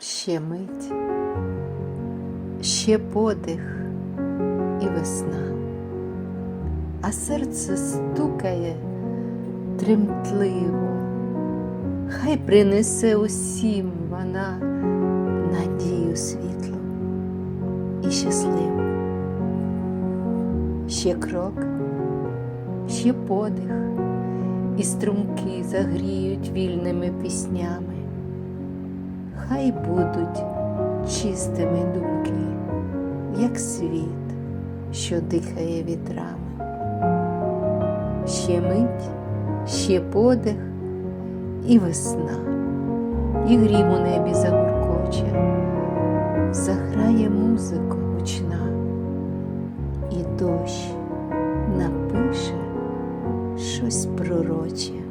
ще мить, ще подих і весна, а серце стукає тремтливо, хай принесе усім вона надію світлу і щасливу. Ще крок, ще подих, і струмки загріють вільними піснями. Хай будуть чистими думки, як світ, що дихає вітрами. Ще мить, ще подих і весна, і грім у небі загуркоче, заграє музика гучна, і дощ напише щось пророче.